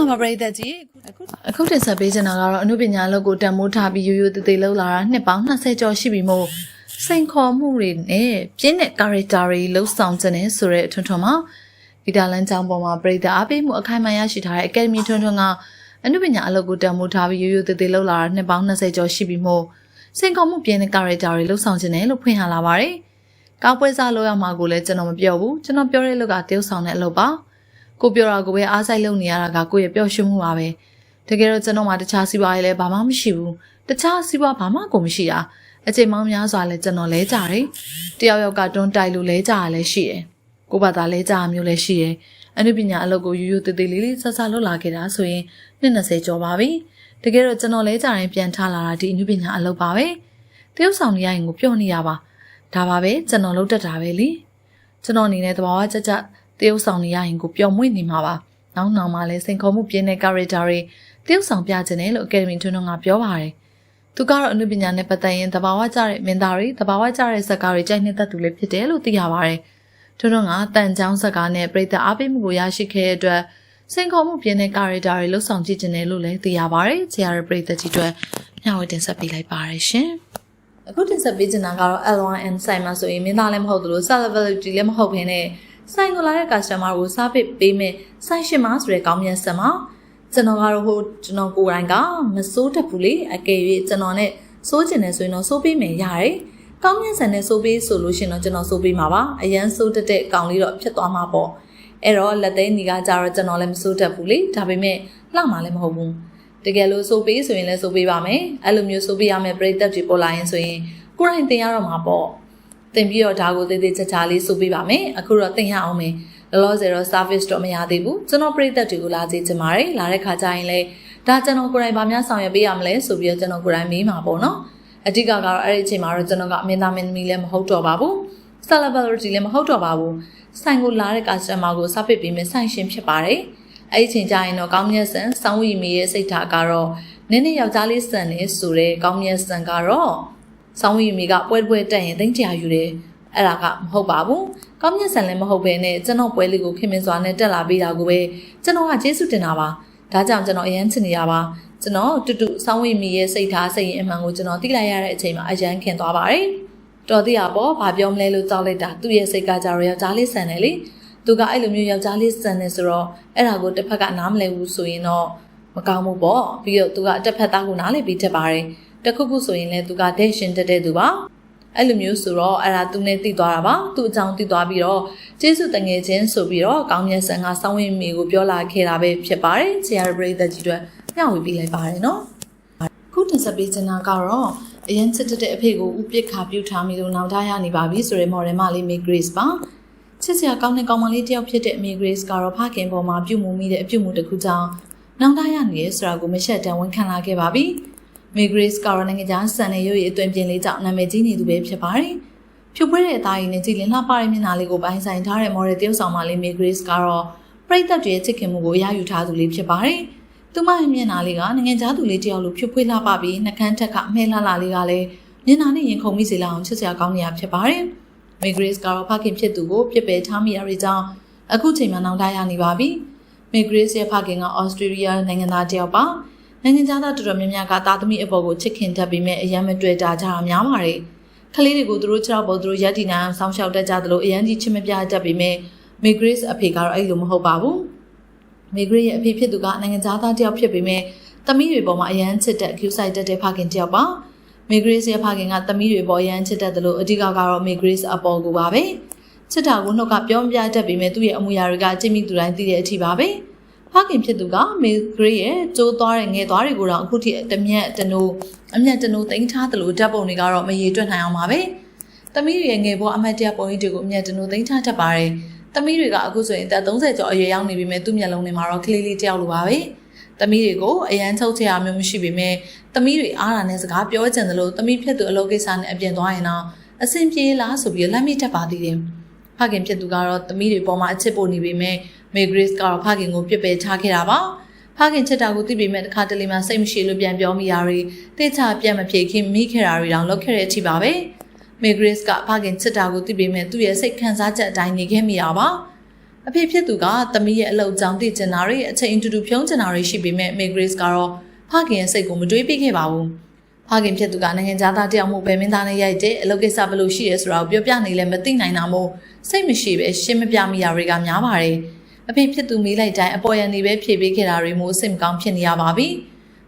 င်္ဂလာပါပရိသတ်ကြီးအခုအခုတင်ဆက်ပေးချင်တာကတော့အမှုပညာအလုပ်ကိုတန်မိုးထားပြီးရိုးရိုးသေးသေးလှုပ်လာတာနှစ်ပေါင်း20ကျော်ရှိပြီမို့စိန်ခေါ်မှုတွေနဲ့ပြင်းတဲ့ character တွေလှုပ်ဆောင်ခြင်းနဲ့ဆိုတဲ့အထွန်းထွန်းမှာဗီတာလန်ချောင်းပေါ်မှာပြည်သူအားပေးမှုအခိုင်အမာရရှိထားတဲ့ Academy ထွန်းထွန်းကအမှုပညာအလုပ်ကိုတန်မိုးထားပြီးရိုးရိုးသေးသေးလှုပ်လာတာနှစ်ပေါင်း20ကျော်ရှိပြီမို့စိန်ခေါ်မှုပြင်းတဲ့ character တွေလှုပ်ဆောင်ခြင်းနဲ့လို့ဖွင့်ဟလာပါတယ်ကောက်ပွဲစားလို့ရမှာကိုလည်းကျွန်တော်မပြောဘူးကျွန်တော်ပြောတဲ့လောက်ကတယောက်ဆောင်တဲ့အလုပ်ပါ ကိုပြောတာကိုပဲအားစိုက်လုပ်နေရတာကကိုယ့်ရဲ့ပျော်ရွှင်မှုပါပဲတကယ်တော့ကျွန်တော်မှတခြားစီးပွားရေးလည်းဘာမှမရှိဘူးတခြားစီးပွားဘာမှကိုမရှိတာအချိန်မောင်းများစွာလည်းကျွန်တော်လဲကြတယ်တယောက်ယောက်ကတွန်းတိုက်လို့လဲကြရလဲရှိတယ်ကိုဘာသာလဲကြရမျိုးလည်းရှိတယ်အနုပညာအလုပ်ကိုယူယူတည်တည်လေးလေးဆဆလုပ်လာခဲ့တာဆိုရင်နှစ်20ကျော်ပါပြီတကယ်တော့ကျွန်တော်လဲကြရင်ပြန်ထားလာတာဒီအနုပညာအလုပ်ပါပဲတရုပ်ဆောင်နေရရင်ကိုပြောနေရပါဒါပါပဲကျွန်တော်လုပ်တတ်တာပဲလေကျွန်တော်အနေနဲ့သဘာဝကြကြ တရုပ်ဆောင်နေရရင်ကိုပျော်မွေ့နေမှာပါနောက်နောက်မှလည်းစိန်ခေါ်မှုပြင်းတဲ့ character တွေတရုတ်ဆောင်ပြခြင်းတယ်လို့အကယ်ဒမီထွန်းထွန်းကပြောပါတယ်။သူကတော့အနုပညာနဲ့ပတ်သက်ရင်တဘာဝကျတဲ့မင်းသားတွေတဘာဝကျတဲ့ဇာတ်ကားတွေကြိုက်နှစ်သက်သူလည်းဖြစ်တယ်လို့သိရပါတယ်။ထွန်းထွန်းကတန်ချောင်းဇာတ်ကားနဲ့ပြည်သက်အားပေးမှုကိုရရှိခဲ့တဲ့အတွက်စင်ခေါ်မှုပြင်းတဲ့ character တွေလှုပ်ဆောင်ကြည့်ခြင်းတယ်လို့လည်းသိရပါတယ်။ဆရာရပြည်သက်ကြီးတွေမျှဝေတင်ဆက်ပေးလိုက်ပါတယ်ရှင်။အခုတင်ဆက်ပေးချင်တာကတော့ L1N ဆိုင်မှာဆိုရင်မင်းသားလည်းမဟုတ်သလို celebrity လည်းမဟုတ်ဘဲနဲ့ ဆိုင်ကိုလာတဲ့ customer ကိုစားပစ်ပေးမယ်ဆိုင်ရှင်မဆိုတဲ့ကောင်းမြတ်ဆက်မှာကျွန်တော်ကတော့ဟိုကျွန်တော်ကိုယ်တိုင်ကမစိုးတတ်ဘူးလေအကယ်၍ကျွန်တော်နဲ့စိုးကျင်နေဆိုရင်တော့စိုးပေးမယ်ရတယ်ကောင်းမြတ်ဆန်နဲ့စိုးပေးဆိုလို့ရှိရင်တော့ကျွန်တော်စိုးပေးမှာပါအရန်စိုးတတ်တဲ့ကောင်လေးတော့ဖြစ်သွားမှာပေါ့အဲ့တော့လက်သိန်းညီကကြတော့ကျွန်တော်လည်းမစိုးတတ်ဘူးလေဒါပေမဲ့လှမှလည်းမဟုတ်ဘူးတကယ်လို့စိုးပေးဆိုရင်လည်းစိုးပေးပါမယ်အဲ့လိုမျိုးစိုးပေးရမယ်ပြိသက်တွေပေါ်လာရင်ဆိုရင်ကိုယ်တိုင်တင်ရတော့မှာပေါ့ တင်ပြီးတော့ဒါကိုသေးသေးချာချာလေးစိုးပေးပါမယ်အခုတော့တင်ရအောင်မယ်လောလောဆယ်တော့ service တော့မရသေးဘူးကျွန်တော်ပြိသက်တွေကိုလာကြည့်ချင်ပါတယ်လာတဲ့ခါကျရင်လည်းဒါကျွန်တော်ကိုယ်တိုင်ဗာများဆောင်ရွက်ပေးရမလဲဆိုပြီးတော့ကျွန်တော်ကိုယ်တိုင်မေးမှာပေါ့နော်အဓိကကတော့အဲ့ဒီအချိန်မှာတော့ကျွန်တော်ကအမင်းသားမင်းသမီးလည်းမဟုတ်တော့ပါဘူး celebrity လည်းမဟုတ်တော့ပါဘူးဆိုင်ကိုလာတဲ့ customer ကိုစပစ်ပေးမယ်ဆိုင်ရှင်ဖြစ်ပါတယ်အဲ့ဒီအချိန်ကျရင်တော့ကောင်းမြတ်ဆန်စောင်းဝီမီရဲ့စိတ်ထားကတော့နည်းနည်းယောက်ျားလေးဆန်နေဆိုတဲ့ကောင်းမြတ်ဆန်ကတော့ စောင်းဝီမီကပွဲပွဲတက်ရင်သိမ့်ကြယူတယ်အဲ့ဒါကမဟုတ်ပါဘူးကောင်းမြတ်ဆန်လည်းမဟုတ်ဘဲနဲ့ကျွန်တော်ပွဲလေးကိုခင်မင်စွာနဲ့တက်လာပေးတာကိုပဲကျွန်တော်ကကျေးဇူးတင်တာပါဒါကြောင့်ကျွန်တော်အရန်ချင်နေရပါကျွန်တော်တူတူစောင်းဝီမီရဲ့စိတ်ထားစိတ်ရင်အမှန်ကိုကျွန်တော်သိလိုက်ရတဲ့အချိန်မှာအရန်ခင်သွားပါတယ်တော်သေးရပေါ့ဘာပြောမလဲလို့ကြောက်လိုက်တာသူ့ရဲ့စိတ်ကကြတော့ယောက်ျားလေးဆန်တယ်လေသူကအဲ့လိုမျိုးယောက်ျားလေးဆန်နေဆိုတော့အဲ့ဒါကိုတစ်ဖက်ကနားမလည်ဘူးဆိုရင်တော့မကောင်းဘူးပေါ့ပြီးတော့သူကတစ်ဖက်သားကိုနားလည်ပြီးထက်ပါတယ် တခုခုဆိုရင်လည်းသူကဒက်ရှင်တက်တဲ့သူပါအဲ့လိုမျိုးဆိုတော့အဲ့ဒါသူနဲ့တည်သွားတာပါသူ့အကြောင်းတည်သွားပြီးတော့ကျေးဇူးတငယ်ချင်းဆိုပြီးတော့ကောင်းမြတ်ဆန်ကစောင်းဝင်းမီကိုပြောလာခဲ့တာပဲဖြစ်ပါတယ်ဆရာပရိသတ်ကြီးတွေမျှဝေပေးလိုက်ပါတယ်နော်ခုတင်ဆက်ပေးချင်တာကတော့အရင်စစ်တဲ့အဖေကိုဥပစ်ခါပြုတ်ထားမိလို့နောက်ထားရနေပါပြီဆိုရဲမော်ဒယ်မလေးမေဂရေးစ်ပါချစ်စရာကောင်းတဲ့ကောင်မလေးတယောက်ဖြစ်တဲ့မေဂရေးစ်ကတော့ဖခင်ပေါ်မှာပြုတ်မှုမိတဲ့အပြုတ်မှုတစ်ခုကြောင့်နောက်ထားရနေရဆိုတာကိုမရှက်တမ်းဝန်ခံလာခဲ့ပါပြီ မေဂရေးစ်ကတော့နိုင်ငံခြားစံတဲ့ရုပ်ရည်အသွင်ပြင်လေးကြောင့်နာမည်ကြီးနေသူပဲဖြစ်ပါတယ်ဖြူပွဲတဲ့အသားရည်နဲ့ကြည်လင်လှပတဲ့မျက်နှာလေးကိုပိုင်းဆိုင်ထားတဲ့မော်ဒယ်တယောက်ဆောင်မလေးမေဂရေးစ်ကတော့ပရိသတ်တွေရဲ့ချစ်ခင်မှုကိုရယူထားသူလေးဖြစ်ပါတယ်သူမရဲ့မျက်နှာလေးကနိုင်ငံခြားသူလေးတယောက်လိုဖြူဖွေးလှပပြီးနှကန်းထက်ကအမဲလှလှလေးကလည်းမျက်နှာနဲ့ရင်ခုန်မိစေလောက်အောင်ချစ်စရာကောင်းနေရဖြစ်ပါတယ်။မေဂရေးစ်ကတော့ဖခင်ဖြစ်သူကိုပြစ်ပယ်ထားမိရတဲ့ကြောင့်အခုချိန်မှနောက်ထားရနေပါပြီ။မေဂရေးစ်ရဲ့ဖခင်ကဩစတြေးလျနိုင်ငံသားတယောက်ပါ။ နိုင်ငံသားတော်တော်များများကသားသမီးအပေါ်ကိုချစ်ခင်တတ်ပြီးမဲ့အယမ်းမတွေ့တာကြတာများပါတယ်။ကလေးတွေကိုသူတို့ခြေထောက်ပေါ်သူတို့ရက်တီနိုင်အောင်စောင့်ရှောက်တတ်ကြသလိုအယမ်းကြီးချစ်မပြတတ်ပြီးမဲ့မေဂရေးစ်အဖေကတော့အဲ့လိုမဟုတ်ပါဘူး။မေဂရေးရဲ့အဖေဖြစ်သူကနိုင်ငံသားတယောက်ဖြစ်ပြီးမဲ့သမီးတွေပေါ်မှာအယမ်းချစ်တဲ့ Q site တက်တဲ့ဖခင်တယောက်ပါ။မေဂရေးရဲ့ဖခင်ကသမီးတွေပေါ်ရန်ချစ်တတ်တယ်လို့အဓိကကတော့မေဂရေးအပေါ်ကိုပါပဲချစ်တာကိုနှုတ်ကပြောမပြတတ်ပေမဲ့သူ့ရဲ့အမူအရာတွေကကြိတ်မိသူတိုင်းသိတဲ့အထိပါပဲ ဖခင်ဖြစ်သူကမေဂရေးရဲ့ကျိုးသွားတဲ့ငယ်သွားတွေကိုတော့အခုထိတမျက်တနိုးအမျက်တနိုးတင်ထားတယ်လို့ဓာတ်ပုံတွေကတော့မရေတွက်နိုင်အောင်ပါပဲသမီးတွေရဲ့ငယ်ပေါ်အမတ်တရပုံကြီးတွေကိုအမျက်တနိုးတင်ထားတတ်ပါတယ်သမီးတွေကအခုဆိုရင်သက်30ကျော်အရွယ်ရောက်နေပြီမဲ့သူ့မျက်လုံးတွေမှာတော့ကလေးလေးတယောက်လိုပါပဲသမီးတွေကိုအရန်ချုပ်ချရမျိုးမရှိပေမဲ့သမီးတွေအားတာနဲ့စကားပြောကြတယ်လို့သမီးဖြစ်သူအလုပ်ကိစ္စနဲ့အပြင်သွားရင်တော့အဆင်ပြေလားဆိုပြီးလက်မိတတ်ပါသေးတယ်။ဖခင်ဖြစ်သူကတော့သမီးတွေပေါ်မှာအချစ်ပို့နေပေမဲ့ မေဂရေးစ်ကတော့ဖခင်ကိုပြစ်ပယ်ချခဲ့တာပါ။ဖခင်ချစ်တာကိုသိပေမဲ့တစ်ခါတလေမှစိတ်မရှိလို့ပြန်ပြောမိတာတွေတိကျပြတ်မပြေခင်မိခဲ့တာတွေတောင်လုပ်ခဲ့တဲ့အထိပါပဲ။မေဂရေးစ်ကဖခင်ချစ်တာကိုသိပေမဲ့သူ့ရဲ့စိတ်ခံစားချက်အတိုင်းနေခဲ့မိတာပါ။အဖေဖြစ်သူကသမီးရဲ့အလုပ်ကြောင့်တည်ကျင်တာတွေအချိန်တူတူဖြုံးကျင်တာတွေရှိပေမဲ့မေဂရေးစ်ကတော့ဖခင်ရဲ့စိတ်ကိုမတွေးပြခဲ့ပါဘူးဖခင်ဖြစ်သူကနိုင်ငံသားတယောက်မှုပဲမင်းသားနဲ့ရိုက်တဲ့အလုပ်ကိစ္စဘယ်လိုရှိရဲဆိုတာကိုပြောပြနေလဲမသိနိုင်တာမို့စိတ်မရှိပဲရှင်းမပြမိတာတွေကများပါတယ် အဖေဖြစ်သူမိလိုက်တိုင်းအပေါ်ရန်နေပဲဖြေပေးခဲ့တာတွေမို့စိတ်မကောင်းဖြစ်နေရပါပြီ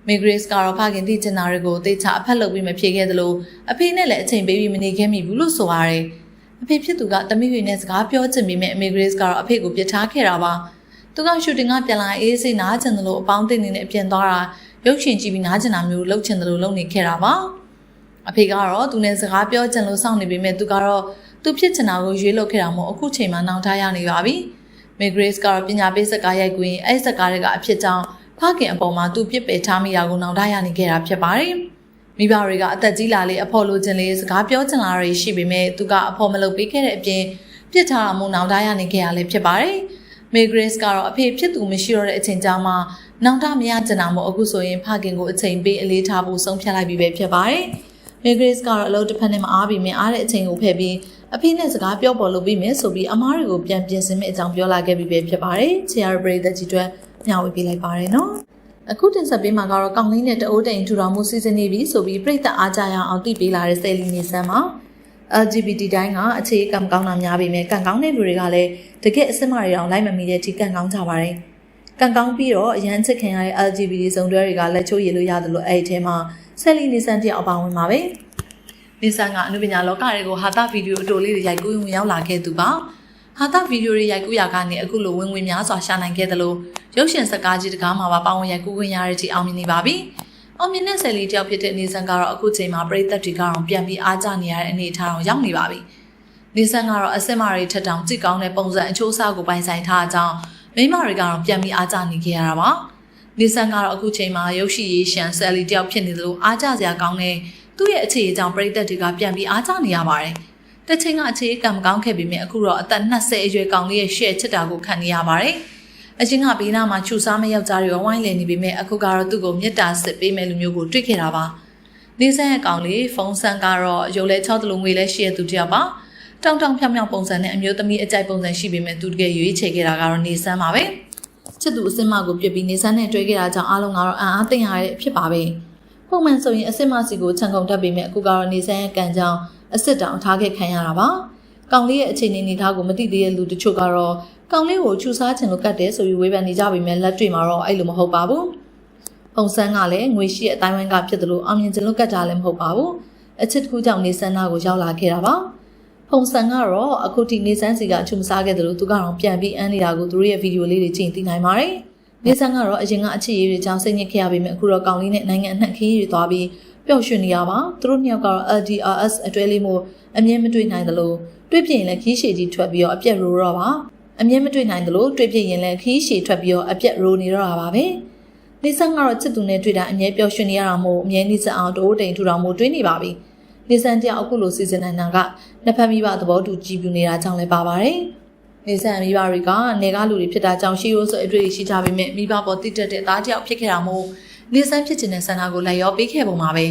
မေဂရေးစ်ကတော့ဖခင်တည်ကျင်တာတွေကိုတေချာအဖက်လုပ်ပြီးမဖြေခဲ့သလိုအဖေနဲ့လည်းအချိန်ပေးပြီးမနေခဲ့မိဘူးလို့ဆိုရတယ်အဖေဖြစ်သူကတမိတွေနဲ့စကားပြောချင်ပေမဲ့အမေဂရေးစ်ကတော့အဖေကိုပြစ်ထားခဲ့တာပါသူကရှူတင်ကပြန်လာအေးစိတ်နားချင်တယ်လို့အပေါင်းအသင်းနေနဲ့အပြင်သွားတာရုပ်ရှင်ကြည့်ပြီးနားချင်တာမျိုးလုပ်ချင်တယ်လို့လုပ်နေခဲ့တာပါအဖေကတော့သူနဲ့စကားပြောချင်လို့စောင့်နေပေမဲ့သူကတော့သူဖြစ်ချင်တာကိုရွေးလုပ်ခဲ့တာမို့အခုချိန်မှနောင်တရနေပါပြီ မေဂရေးစ်ကတော့ပညာပေးစကားရိုက်ကွင်းအဲ့စကားတွေကအဖြစ်ကြောင့်ဖခင်အပေါ်မှာသူပြစ်ပယ်ထားမိတာကိုနောင်တရနေခဲ့တာဖြစ်ပါတယ်မိဘတွေကအသက်ကြီးလာလေအဖော်လိုချင်လေစကားပြောချင်လာတွေရှိပေမဲ့သူကအဖော်မလုပ်ပေးခဲ့တဲ့အပြင်ပြစ်ထားတာမို့နောင်တရနေခဲ့ရလဲဖြစ်ပါတယ်မေဂရေးစ်ကတော့အဖေဖြစ်သူမရှိတော့တဲ့အချိန်ကြာမှနောင်တမရကျင်တာမို့အခုဆိုရင်ဖခင်ကိုအချိန်ပေးအလေးထားဖို့ဆုံးဖြတ်လိုက်ပြီပဲဖြစ်ပါတယ်မေဂရေးစ်ကတော့အလုပ်တစ်ဖက်နဲ့မအားပြီးမြင်အားတဲ့အချိန်ကိုဖယ်ပြီး အဖေနဲ့စကားပြောပေါ်လုပ်ပြီးမယ်ဆိုပြီးအမားတွေကိုပြန်ပြင်ဆင်မယ့်အကြောင်းပြောလာခဲ့ပြီးပဲဖြစ်ပါတယ်။ချီယာဘရိတ်ကြီးတွေမျှဝေပေးလိုက်ပါတယ်နော်။အခုတင်ဆက်ပေးမှာကတော့ကောင်းလေးနဲ့တအိုးတိန်ထူထောင်မှုစီစဉ်နေပြီဆိုပြီးပြိတ္တအားကြရအောင်တည်ပေးလာတဲ့ဆယ်လီနေဆန်းမှာ LGBT တိုင်းကအခြေကံကောင်းတာများပေမဲ့ကံကောင်းတဲ့လူတွေကလည်းတကယ်အစ်စ်မတွေအောင်လိုက်မမီတဲ့အထိကံကောင်းကြပါတယ်။ကံကောင်းပြီးတော့အရန်ချစ်ခင်ရတဲ့ LGBT စုံတွဲတွေကလက်ချိုးရည်လို့ရတယ်လို့အဲ့ဒီထဲမှာဆယ်လီနေဆန်းတယောက်အပါဝင်ပါပဲ။ နေဆန်းကအနုပညာလောကတွေကိုဟာတာဗီဒီယိုအတိုလေးတွေရိုက်ကူးဝင်ရောက်လာခဲ့သူပါ။ဟာတာဗီဒီယိုတွေရိုက်ကူးရာကနေအခုလိုဝင်ဝင်များစွာရှာနိုင်ခဲ့တယ်လို့ရုပ်ရှင်စကားကြီးတကားမှာပါပါဝင်ရိုက်ကူးခွင့်ရတဲ့အထိအောင်မြင်နေပါပြီ။အောင်မြင်တဲ့ဆယ်လီတယောက်ဖြစ်တဲ့နေဆန်းကတော့အခုချိန်မှာပရိသတ်တွေကတော့ပြန်ပြီးအားကျနေရတဲ့အနေအထားအောင်ရောက်နေပါပြီ။နေဆန်းကတော့အစင်မာတွေထက်တောင်ကြည့်ကောင်းတဲ့ပုံစံအချိုးအစားကိုပိုင်ဆိုင်ထားအကြောင်းမိမတွေကတော့ပြန်ပြီးအားကျနေကြရတာပါ။နေဆန်းကတော့အခုချိန်မှာရုပ်ရှိရေးရှန်ဆယ်လီတယောက်ဖြစ်နေသလိုအားကျစရာကောင်းတဲ့ သူ့ရဲ့အခြေအကြောင်းပရိသတ်တွေကပြန်ပြီးအားကျနေရပါတယ်။တစ်ချိန်ကအခြေကံမကောင်းခဲ့ပေမဲ့အခုတော့အသက်20အရွယ်ကောင်လေးရဲ့ရှေ့ချစ်တာကိုခံနေရပါတယ်။အချင်းကဘေးနားမှာချူစားမဲ့ယောက်ျားတွေဝိုင်းလည်နေပေမဲ့အခုကတော့သူ့ကိုမြတ်တာစစ်ပေးမဲ့လူမျိုးကိုတွေ့ခဲ့တာပါနေဆန်းရဲ့ကောင်လေးဖုန်းဆန်းကတော့ရုပ်လဲ6တလုံးငွေလဲရှိရသူတယောက်ပါတောင်တောင်ဖြောင်ဖြောင်ပုံစံနဲ့အမျိုးသမီးအကြိုက်ပုံစံရှိပေမဲ့သူတကယ်ရွေးချယ်ခဲ့တာကတော့နေဆန်းပါပဲချစ်သူအစင်မကိုပြစ်ပြီးနေဆန်းနဲ့တွေ့ခဲ့တာကြောင့်အားလုံးကတော့အံ့အားသင့်ရတဲ့အဖြစ်ပါပဲ ပုံမှန်ဆိုရင်အစစ်မစီကိုခြံကုန်တက်ပေမဲ့အခုကတော့နေဆန်းရဲ့ကံကြောင့်အစစ်တောင်ထားခဲ့ခံရတာပါကောင်လေးရဲ့အခြေအနေနေသားကိုမသိသေးတဲ့လူတချို့ကတော့ကောင်လေးကိုချူစားချင်လို့ကတ်တယ်ဆိုပြီးဝေဖန်နေကြပေမဲ့လက်တွေ့မှာတော့အဲ့လိုမဟုတ်ပါဘူး။ပုံစံကလည်းငွေရှိတဲ့အတိုင်းဝိုင်းကဖြစ်တယ်လို့အောင်မြင်ချင်လို့ကတ်တာလည်းမဟုတ်ပါဘူး။အချစ်တစ်ခုကြောင့်နေဆန်းနာကိုရောက်လာခဲ့တာပါ။ပုံစံကတော့အခုထိနေဆန်းစီကချူမစားခဲ့တယ်လို့သူကတော့ပြန်ပြီးအန်းနေတာကိုသူတို့ရဲ့ဗီဒီယိုလေးတွေကြည့်သိနိုင်ပါတယ်။ နေဆန်းကတော့အရင်ကအချစ်ရေးတွေကြောင့်စိတ်ညစ်ခဲ့ရပေမဲ့အခုတော့ကောင်လေးနဲ့နိုင်ငံအနှံ့ခရီးတွေသွားပြီးပျော်ရွှင်နေရပါသူတို့နှစ်ယောက်ကတော့ LDRS အတွဲလေးမျိုးအမြင်မတွေ့နိုင်သလိုတွေ့ပြင်လည်းခီးရှည်ကြီးထွက်ပြီးတော့အပြက်ရိုးတော့ပါအမြင်မတွေ့နိုင်သလိုတွေ့ပြင်ရင်လည်းခီးရှည်ထွက်ပြီးတော့အပြက်ရိုးနေတော့တာပါပဲနေဆန်ကတော့ချစ်သူနဲ့တွေ့တာအမြဲပျော်ရွှင်နေရတာမို့အမြဲနေစအောင်တိုးတိမ်ထူထောင်မှုတွေးနေပါပြီနေဆန်တယောက်အခုလိုစီစဉ်နိုင်တာကနှစ်ဖက်မိဘသဘောတူကြည်ပြူနေတာကြောင့်လည်းပါပါတယ် နေဆန်မိဘတွေကနေကားလူတွေဖြစ်တာကြောင့်ရှိရိုးဆိုအတွေ့အရှိကြပေမဲ့မိဘပေါ်တိတက်တဲ့အသားတယောက်ဖြစ်ခဲ့တာမို့နေဆန်ဖြစ်ခြင်းနဲ့ဆန္ဒကိုလိုက်ရောပေးခဲ့ပုံပါပဲ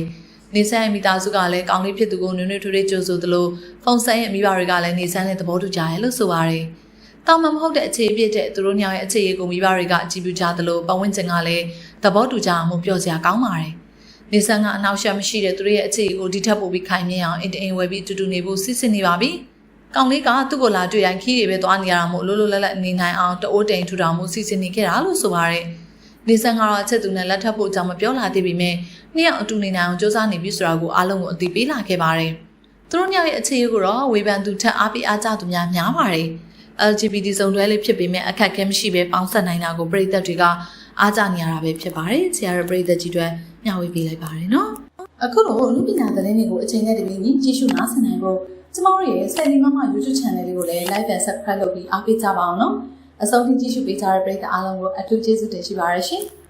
နေဆန်းရဲ့မိသားစုကလည်းကောင်းလေးဖြစ်သူကိုနွေ့နွေ့ထွေးထွေးကြိုဆိုသလိုဖုန်ဆန်းရဲ့မိဘတွေကလည်းနေဆန်းနဲ့သဘောတူကြတယ်လို့ဆိုပါတယ်။တောင်မမဟုတ်တဲ့အခြေအပြည့်တဲ့သူတို့ညောင်ရဲ့အခြေအကိုမိဘတွေကအကြည့်ပြုကြသလိုပတ်ဝန်းကျင်ကလည်းသဘောတူကြအောင်မှုပြောစရာကောင်းပါတယ်။နေဆန်းကအနောက်ရှက်မရှိတဲ့သူတို့ရဲ့အခြေအကိုဒီထက်ပိုပြီးခိုင်မြဲအောင်အင်တအင်ဝယ်ပြီးအတူတူနေဖို့စစ်စစ်နေပါပြီ။ ကောင်လေးကသူ့ကိုလာတွေ့ရင်ခီးတွေပဲသွားနေရတာမို့လိုလိုလတ်လတ်နေနိုင်အောင်တအိုးတိန်ထူထောင်မှုစီစဉ်နေခဲ့တာလို့ဆိုပါတယ်။နေဆန်ကတော့အချက်သူနဲ့လက်ထပ်ဖို့ကြောင့်မပြောလာသေးပေမဲ့နှစ်ယောက်အတူနေနိုင်အောင်စူးစမ်းနေပြီဆိုတာကိုအားလုံးကိုအသိပေးလာခဲ့ပါတယ်။သူတို့ညရဲ့အခြေအကိုတော့ဝေဖန်သူထက်အားပေးအားကြသူများများပါတယ်။ LGBT စုံတွဲလေးဖြစ်ပေမဲ့အခက်အခဲမရှိဘဲပေါင်းဆက်နိုင်တာကိုပြည်သက်တွေကအားကြနေရတာပဲဖြစ်ပါတယ်။ဆရာရဲ့ပြည်သက်ကြီးတွေမျှဝေပေးလိုက်ပါတယ်နော်။အခုလိုလူပညာသတင်းတွေကိုအချိန်နဲ့တပြေးညီကြည့်ရှုနားဆင်နိုင်ဖို့ ကျမတို့ရဲ့ Selly Mama YouTube Channel လေးကိုလည်း Like and Subscribe လုပ်ပြီးအားပေးကြပါအောင်နော်။အဆုံးထိကြည့်ရှုပေးကြတဲ့ပရိသတ်အားလုံးကိုအထူးကျေးဇူးတင်ရှိပါရရှင်။